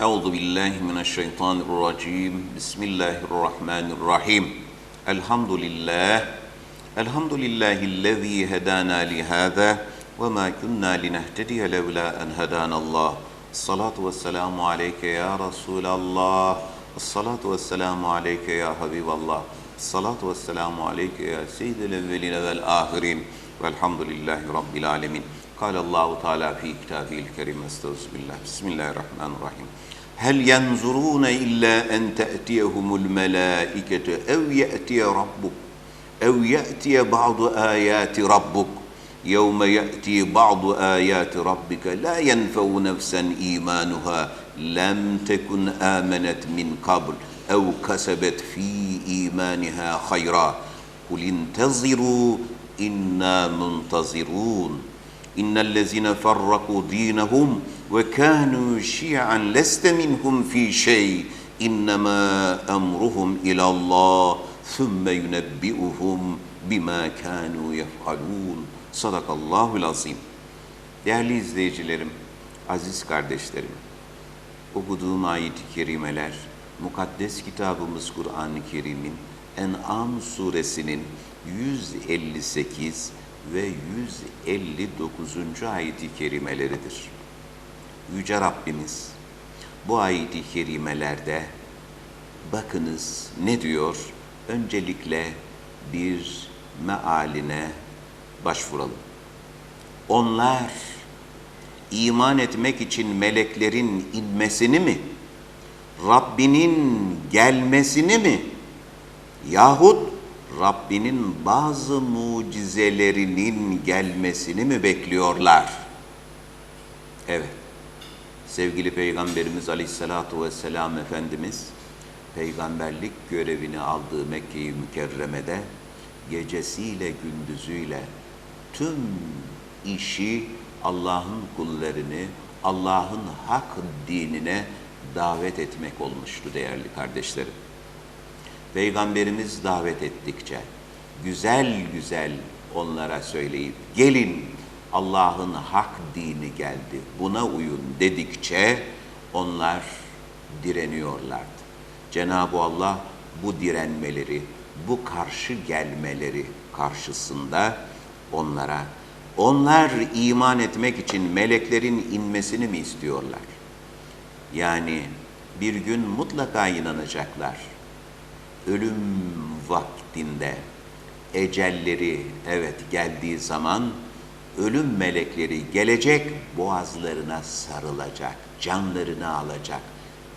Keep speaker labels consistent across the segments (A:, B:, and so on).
A: Euzu billahi mineşşeytanirracim. Bismillahirrahmanirrahim. Elhamdülillah. Elhamdülillahi'llezî hedâna lihâzâ ve mâ kunnâ linehtediye levlâ en hedânallah. Salatu vesselamu aleyke ya Resulallah. Salatu vesselamu aleyke ya Habiballah. Salatu vesselamu aleyke ya seyyidel evveline vel ahirin. Velhamdülillahi Rabbil alemin. قال الله تعالى في كتابه الكريم استوذ بالله. بسم الله الرحمن الرحيم. هل ينظرون إلا أن تأتيهم الملائكة أو يأتي ربك؟ أو يأتي بعض آيات ربك؟ يوم يأتي بعض آيات ربك لا ينفع نفسا إيمانها. لم تكن آمنت من قبل أو كسبت في إيمانها خيرا. قل انتظروا إنا منتظرون. İnnellezine farraku dinehum ve kânû şi'an leste minhum fî şey. İnnemâ emruhum ilallah thumme yunebbi'uhum bima kânû yef'alûn. Sadakallahul azim. Değerli izleyicilerim, aziz kardeşlerim, okuduğum ayet-i kerimeler, mukaddes kitabımız Kur'an-ı Kerim'in En'am suresinin 158 ve 159. ayet-i kerimeleridir. Yüce Rabbimiz bu ayet-i kerimelerde bakınız ne diyor? Öncelikle bir mealine başvuralım. Onlar iman etmek için meleklerin inmesini mi? Rabbinin gelmesini mi? Yahut Rabbinin bazı mucizelerinin gelmesini mi bekliyorlar? Evet. Sevgili Peygamberimiz Aleyhisselatü Vesselam Efendimiz peygamberlik görevini aldığı Mekke-i Mükerreme'de gecesiyle gündüzüyle tüm işi Allah'ın kullarını Allah'ın hak dinine davet etmek olmuştu değerli kardeşlerim. Peygamberimiz davet ettikçe güzel güzel onlara söyleyip gelin Allah'ın hak dini geldi buna uyun dedikçe onlar direniyorlardı. Cenab-ı Allah bu direnmeleri, bu karşı gelmeleri karşısında onlara onlar iman etmek için meleklerin inmesini mi istiyorlar? Yani bir gün mutlaka inanacaklar ölüm vaktinde ecelleri evet geldiği zaman ölüm melekleri gelecek boğazlarına sarılacak, canlarını alacak.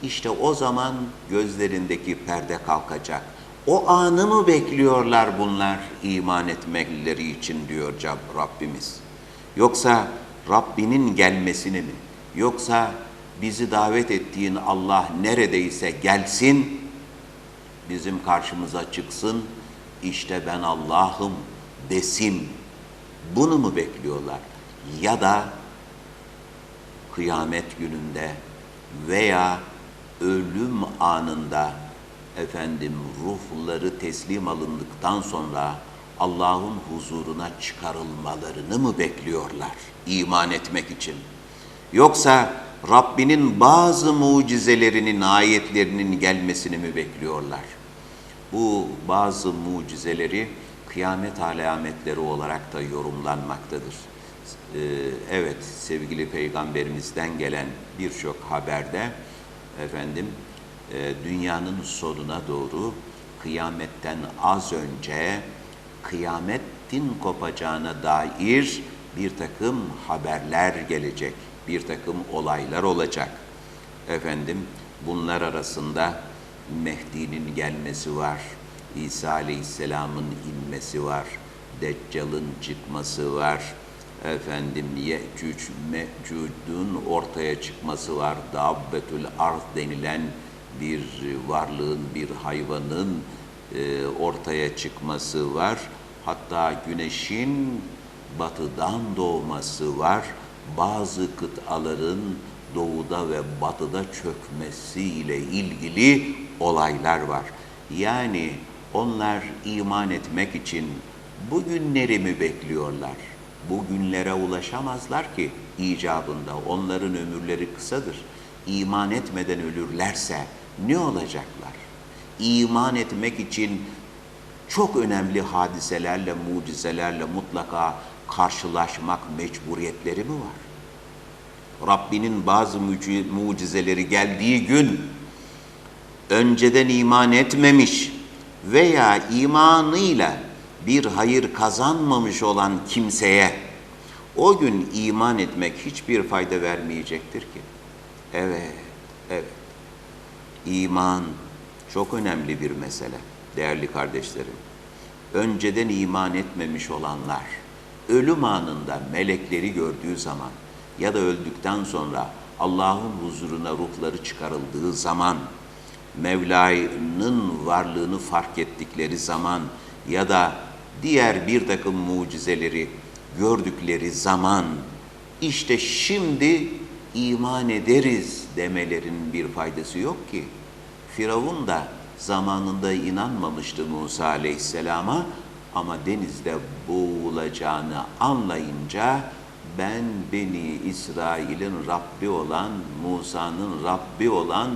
A: İşte o zaman gözlerindeki perde kalkacak. O anı mı bekliyorlar bunlar iman etmeleri için diyor Rabbimiz. Yoksa Rabbinin gelmesini mi? Yoksa bizi davet ettiğin Allah neredeyse gelsin, bizim karşımıza çıksın, işte ben Allah'ım desin. Bunu mu bekliyorlar? Ya da kıyamet gününde veya ölüm anında efendim ruhları teslim alındıktan sonra Allah'ın huzuruna çıkarılmalarını mı bekliyorlar iman etmek için? Yoksa Rabbinin bazı mucizelerinin, ayetlerinin gelmesini mi bekliyorlar? Bu bazı mucizeleri kıyamet alametleri olarak da yorumlanmaktadır. Ee, evet sevgili peygamberimizden gelen birçok haberde efendim e, dünyanın sonuna doğru kıyametten az önce kıyametin kopacağına dair bir takım haberler gelecek, bir takım olaylar olacak. Efendim bunlar arasında Mehdi'nin gelmesi var, İsa Aleyhisselam'ın inmesi var, Deccal'ın çıkması var, efendim Yecüc Mecud'un ortaya çıkması var, Dabbetül Arz denilen bir varlığın, bir hayvanın e, ortaya çıkması var. Hatta güneşin batıdan doğması var. Bazı kıtaların doğuda ve batıda çökmesiyle ilgili olaylar var. Yani onlar iman etmek için bu günleri mi bekliyorlar? Bu günlere ulaşamazlar ki icabında. Onların ömürleri kısadır. iman etmeden ölürlerse ne olacaklar? İman etmek için çok önemli hadiselerle, mucizelerle mutlaka karşılaşmak mecburiyetleri mi var? Rabbinin bazı mucizeleri geldiği gün önceden iman etmemiş veya imanıyla bir hayır kazanmamış olan kimseye o gün iman etmek hiçbir fayda vermeyecektir ki. Evet, evet. İman çok önemli bir mesele değerli kardeşlerim. Önceden iman etmemiş olanlar ölüm anında melekleri gördüğü zaman ya da öldükten sonra Allah'ın huzuruna ruhları çıkarıldığı zaman Mevla'nın varlığını fark ettikleri zaman ya da diğer bir takım mucizeleri gördükleri zaman işte şimdi iman ederiz demelerin bir faydası yok ki. Firavun da zamanında inanmamıştı Musa Aleyhisselam'a ama denizde boğulacağını anlayınca ben Beni İsrail'in Rabbi olan, Musa'nın Rabbi olan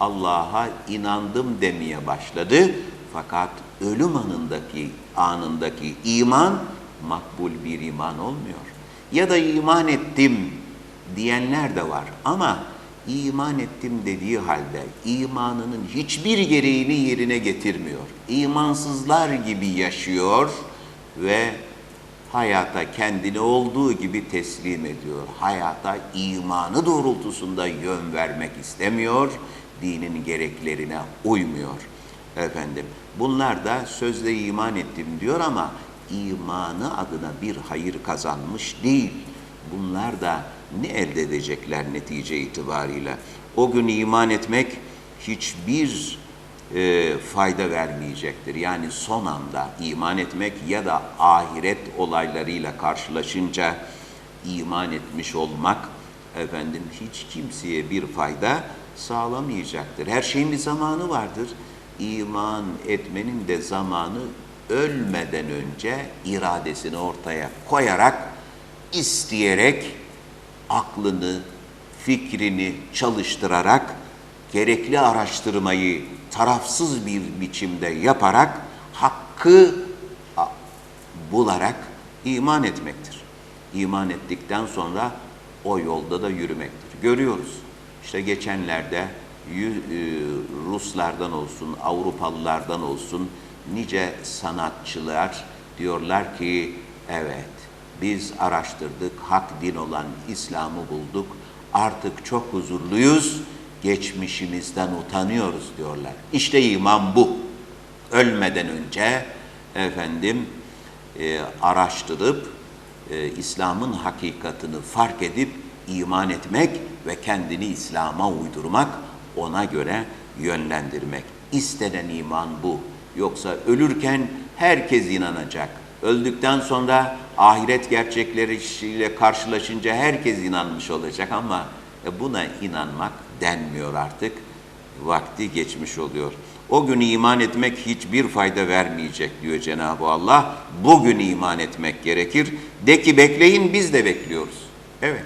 A: Allah'a inandım demeye başladı. Fakat ölüm anındaki anındaki iman makbul bir iman olmuyor. Ya da iman ettim diyenler de var ama iman ettim dediği halde imanının hiçbir gereğini yerine getirmiyor. İmansızlar gibi yaşıyor ve hayata kendini olduğu gibi teslim ediyor. Hayata imanı doğrultusunda yön vermek istemiyor, dinin gereklerine uymuyor. Efendim, bunlar da sözde iman ettim diyor ama imanı adına bir hayır kazanmış değil. Bunlar da ne elde edecekler netice itibariyle? O gün iman etmek hiçbir e, fayda vermeyecektir. Yani son anda iman etmek ya da ahiret olaylarıyla karşılaşınca iman etmiş olmak efendim hiç kimseye bir fayda sağlamayacaktır. Her şeyin bir zamanı vardır. İman etmenin de zamanı ölmeden önce iradesini ortaya koyarak, isteyerek, aklını, fikrini çalıştırarak, gerekli araştırmayı tarafsız bir biçimde yaparak, hakkı bularak iman etmektir. İman ettikten sonra o yolda da yürümektir. Görüyoruz. İşte geçenlerde e, Ruslardan olsun, Avrupalılardan olsun, nice sanatçılar diyorlar ki evet biz araştırdık, hak din olan İslam'ı bulduk, artık çok huzurluyuz, geçmişimizden utanıyoruz diyorlar. İşte iman bu. Ölmeden önce efendim e, araştırıp e, İslam'ın hakikatını fark edip iman etmek ve kendini İslam'a uydurmak, ona göre yönlendirmek. İstenen iman bu. Yoksa ölürken herkes inanacak. Öldükten sonra ahiret gerçekleriyle karşılaşınca herkes inanmış olacak ama e, buna inanmak denmiyor artık. Vakti geçmiş oluyor. O gün iman etmek hiçbir fayda vermeyecek diyor Cenab-ı Allah. Bugün iman etmek gerekir. De ki bekleyin biz de bekliyoruz. Evet.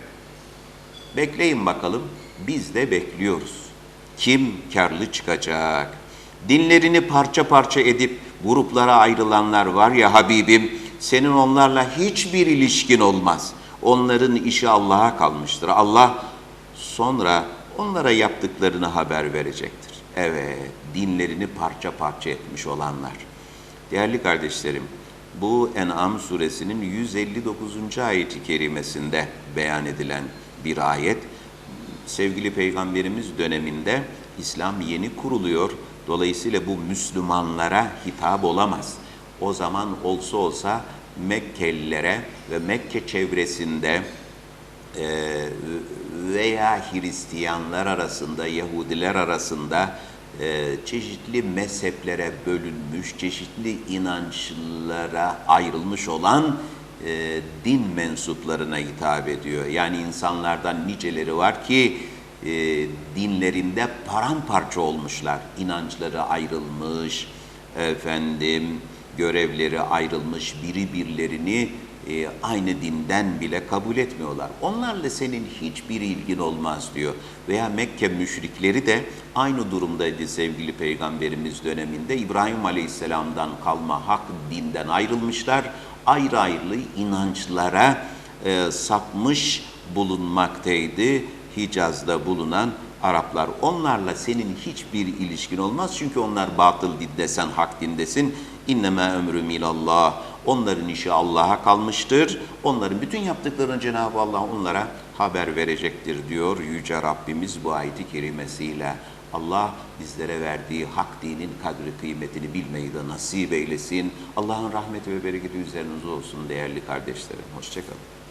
A: Bekleyin bakalım biz de bekliyoruz. Kim karlı çıkacak? dinlerini parça parça edip gruplara ayrılanlar var ya Habibim, senin onlarla hiçbir ilişkin olmaz. Onların işi Allah'a kalmıştır. Allah sonra onlara yaptıklarını haber verecektir. Evet, dinlerini parça parça etmiş olanlar. Değerli kardeşlerim, bu En'am suresinin 159. ayeti kerimesinde beyan edilen bir ayet. Sevgili Peygamberimiz döneminde İslam yeni kuruluyor Dolayısıyla bu Müslümanlara hitap olamaz. O zaman olsa olsa Mekkelilere ve Mekke çevresinde e, veya Hristiyanlar arasında, Yahudiler arasında e, çeşitli mezheplere bölünmüş, çeşitli inançlara ayrılmış olan e, din mensuplarına hitap ediyor. Yani insanlardan niceleri var ki e, dinlerinde paramparça olmuşlar. İnançları ayrılmış, efendim görevleri ayrılmış, biri birlerini e, aynı dinden bile kabul etmiyorlar. Onlarla senin hiçbir ilgin olmaz diyor. Veya Mekke müşrikleri de aynı durumdaydı sevgili peygamberimiz döneminde. İbrahim Aleyhisselam'dan kalma hak dinden ayrılmışlar. Ayrı ayrı inançlara e, sapmış bulunmaktaydı Hicaz'da bulunan Araplar. Onlarla senin hiçbir ilişkin olmaz çünkü onlar batıl dinde sen hak dindesin. İnnemâ ömrü milallah. Onların işi Allah'a kalmıştır. Onların bütün yaptıklarını Cenab-ı Allah onlara haber verecektir diyor Yüce Rabbimiz bu ayeti kerimesiyle. Allah bizlere verdiği hak dinin kadri kıymetini bilmeyi de nasip eylesin. Allah'ın rahmeti ve bereketi üzerinize olsun değerli kardeşlerim. Hoşçakalın.